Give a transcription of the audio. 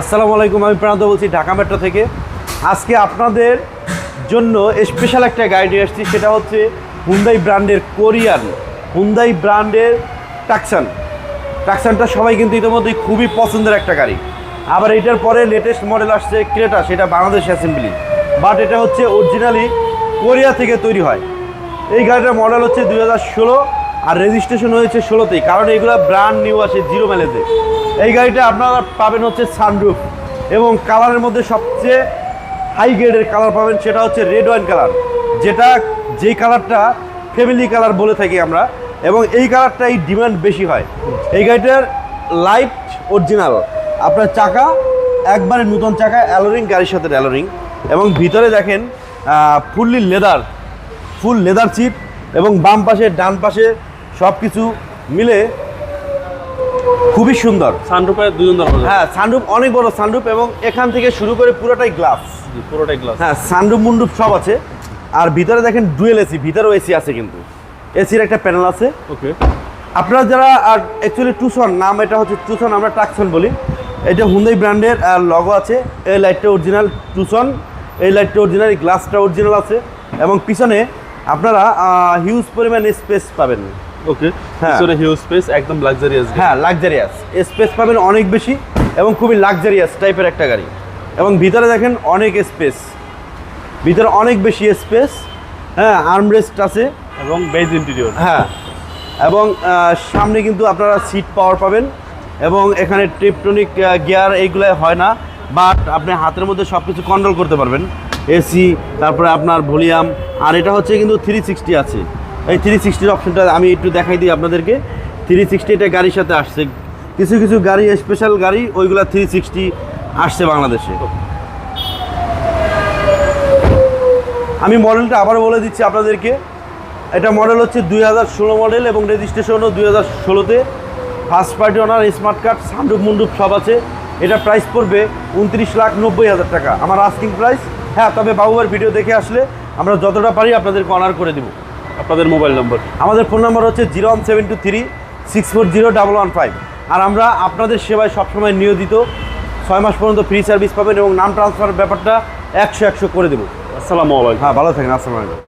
আসসালামু আলাইকুম, আমি প্রান্ত বলছি ঢাকা মেট্রো থেকে। আজকে আপনাদের জন্য স্পেশাল একটা গাড়ি নিয়ে এসেছি সেটা হচ্ছে হুন্দাই ব্র্যান্ডের কোরিয়ান হুন্দাই ব্র্যান্ডের টাকসান টাকসানটা সবাই কিন্তু ইতিমধ্যেই খুবই পছন্দের একটা গাড়ি। আবার এটার পরে লেটেস্ট মডেল আসছে ক্রেটা, সেটা বাংলাদেশ অ্যাসেম্বলি বাট এটা হচ্ছে অরিজিনালি কোরিয়া থেকে তৈরি হয়। এই গাড়িটার মডেল হচ্ছে দু হাজার ষোলো আর রেজিস্ট্রেশন হয়েছে ষোলোতেই, কারণ এগুলো ব্র্যান্ড নিউ আসে জিরো মাইলেজে এই গাড়িটা আপনারা পাবেন হচ্ছে সানরুফ এবং কালারের মধ্যে সবচেয়ে হাই গ্রেডের কালার পাবেন সেটা হচ্ছে রেড ওয়াইন কালার যেটা যেই কালারটা ফ্যামিলি কালার বলে থাকি আমরা এবং এই কালারটাই ডিমান্ড বেশি হয়। এই গাড়িটার লাইট অরিজিনাল আপনার চাকা, একবারে নতুন চাকা অ্যালোরিং গাড়ির সাথে অ্যালোরিং এবং ভিতরে দেখেন ফুললি লেদার ফুল লেদার চিপ এবং বাম পাশে, ডান পাশে সব কিছু মিলে খুবই সুন্দর। সানরুফে দুজন দরজা হ্যাঁ সানরুফ অনেক বড় সানরুফ এবং এখান থেকে শুরু করে পুরোটাই গ্লাস। পুরোটাই গ্লাস। হ্যাঁ সানরুফ মুন্ডুপ সব আছে। আর ভিতরে দেখেন ডুয়েল এসি ভিতরেও এসি আছে কিন্তু। এসির একটা প্যানেল আছে। ওকে। আপনারা যারা আর অ্যাকচুয়ালি টুসন নাম এটা হচ্ছে টুসন আমরা টাকসন বলি। এটা হুন্দাই ব্র্যান্ডের লগো আছে। এই লাইটটা অরিজিনাল টুসন এই লাইটটা অরিজিনাল গ্লাসটা অরিজিনাল আছে। এবং পিছনে আপনারা হিউজ পরিমাণ স্পেস পাবেন। ওকে হ্যাঁ। হিউজ স্পেস একদম লাক্সারিয়াস হ্যাঁ লাক্সারিয়াস স্পেস পাবেন অনেক বেশি এবং খুবই লাক্সারিয়াস টাইপের একটা গাড়ি। এবং ভিতরে দেখেন অনেক স্পেস ভিতরে অনেক বেশি স্পেস হ্যাঁ আর্মরেস্ট আছে। এবং বেজ ইন্টেরিয়র হ্যাঁ এবং সামনে কিন্তু আপনারা সিট পাওয়ার পাবেন এবং এখানে ট্রিপটনিক গিয়ার এইগুলো হয় না। বাট আপনি হাতের মধ্যে সব কিছু কন্ট্রোল করতে পারবেন। এসি তারপরে আপনার ভলিউম। আর এটা হচ্ছে কিন্তু থ্রি সিক্সটি আছে। এই থ্রি সিক্সটির অপশনটা আমি একটু দেখাই দিই আপনাদেরকে। থ্রি সিক্সটি এটা গাড়ির সাথে আসছে। কিছু কিছু গাড়ি স্পেশাল গাড়ি, ওইগুলো থ্রি সিক্সটি আসছে বাংলাদেশে। আমি মডেলটা আবার বলে দিচ্ছি আপনাদেরকে। এটা মডেল হচ্ছে দুই হাজার ষোলো মডেল এবং রেজিস্ট্রেশনও দুই হাজার ষোলোতে। First party owner smart card sunroof মুন্ডুপ সব আছে। এটা প্রাইস পড়বে উনত্রিশ লাখ নব্বই হাজার টাকা। আমার আস্কিং প্রাইস হ্যাঁ তবে বাবুবার ভিডিও দেখে আসলে আমরা যতটা পারি আপনাদেরকে অনার করে দেবো। আপনাদের মোবাইল নম্বর। আমাদের ফোন নাম্বার হচ্ছে zero one seven two three six four zero double one five. আর আমরা আপনাদের সেবায় সবসময় নিয়োজিত। ছয় মাস পর্যন্ত ফ্রি সার্ভিস পাবেন এবং নাম ট্রান্সফার ব্যাপারটা একশো একশো করে দেবো। আসসালামু আলাইকুম। হ্যাঁ ভালো থাকেন আসসালামু আলাইকুম।